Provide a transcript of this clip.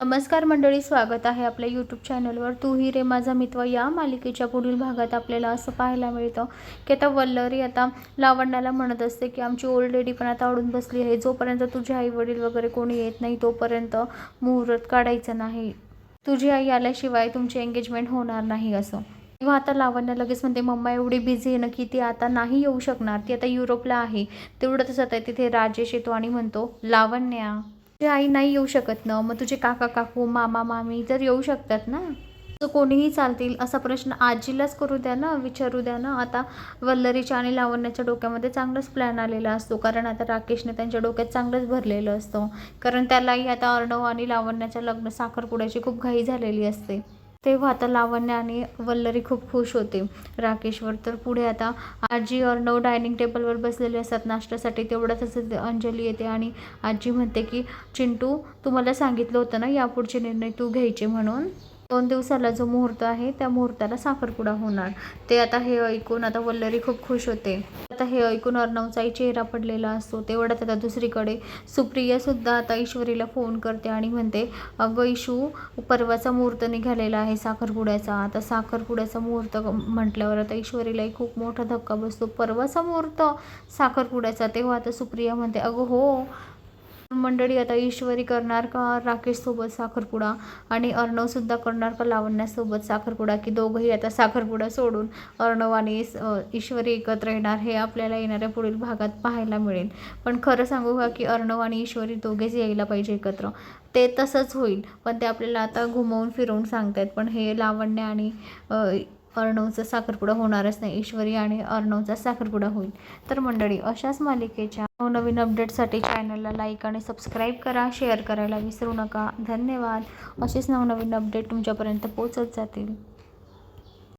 नमस्कार मंडळी स्वागत आहे आपल्या यूट्यूब चॅनलवर तू ही रे माझा मित्र या मालिकेच्या पुढील भागात आपल्याला असं पाहायला मिळतं की आता वल्लरी आता लावण्याला म्हणत असते की आमची ओल्ड लेडी पण आता अडून बसली आहे. जोपर्यंत तुझे आई वडील वगैरे कोणी येत नाही तोपर्यंत मुहूर्त काढायचं नाही. तुझी आई आल्याशिवाय तुमची एंगेजमेंट होणार नाही असं. किंवा आता लावण्या लगेच म्हणते मम्मा एवढी बिझी आहे ना की ती आता नाही येऊ शकणार. ती आता युरोपला आहे. तेवढंच आता तिथे राजेश येतो आणि म्हणतो लावण्या. तुझी आई नाही येऊ शकत ना. मग तुझे काका काकू मामा मामी तर येऊ शकतात ना. तर कोणीही चालतील असा प्रश्न आजीलाच करू द्या ना विचारू द्या ना. आता वल्लरीच्या आणि लावण्याच्या डोक्यामध्ये चांगलाच प्लॅन आलेला असतो. कारण आता राकेशने त्यांच्या डोक्यात चांगलंच भरलेलं असतं. कारण त्यालाही आता अर्णव आणि लावण्याच्या लग्न साखरपुड्याची खूप घाई झालेली असते. तेव्हा आता लावण्य आणि वल्लरी खूप खुश होते. राकेशवर तर पुढे आता आजी अर्णव डायनिंग टेबलवर बसलेले असतात. नाश्त्यासाठी तेवढ्यातच अंजली येते आणि आजी म्हणते की चिंटू तुम्हाला सांगितलं होतं ना यापुढचे निर्णय तू घ्यायचे म्हणून? दोन दिवसाला जो मुहूर्त आहे त्या मुहूर्ताला साखरपुडा होणार. ते आता हे ऐकून आता वल्लरी खूप खुश होते. आता हे ऐकून अर्णवचाही चेहरा पडलेला असतो. तेवढ्यात आता दुसरीकडे. सुप्रियासुद्धा आता ईश्वरीला फोन करते आणि म्हणते अगं इशू परवाचा मुहूर्त निघालेला आहे साखरपुड्याचा. आता साखरपुड्याचा मुहूर्त म्हटल्यावर आता ईश्वरीलाही खूप मोठा धक्का बसतो. परवाचा मुहूर्त साखरपुड्याचा. तेव्हा आता सुप्रिया म्हणते अगं हो मंडळी आता ईश्वरी करणार का राकेशसोबत साखरपुडा? आणि अर्णवसुद्धा करणार का लावण्यासोबत साखरपुडा? की दोघंही आता साखरपुडा सोडून अर्णव आणि ईश्वरी एकत्र येणार हे आपल्याला येणाऱ्या पुढील भागात पाहायला मिळेल. पण खरं सांगू का की अर्णव आणि ईश्वरी दोघेच यायला पाहिजे एकत्र. ते तसंच होईल पण ते आपल्याला आता घुमवून फिरवून सांगतायत. पण हे लावण्य आणि अर्णवचा साखरपुडा होणारच नाही. ईश्वरी आणि अर्णवचा साखरपुडा होईल. तर मंडळी अशाच मालिकेच्या नवनवीन अपडेटसाठी चॅनलला लाईक आणि सबस्क्राईब करा. शेअर करायला विसरू नका. धन्यवाद. असेच नवनवीन अपडेट तुमच्यापर्यंत पोचत जातील.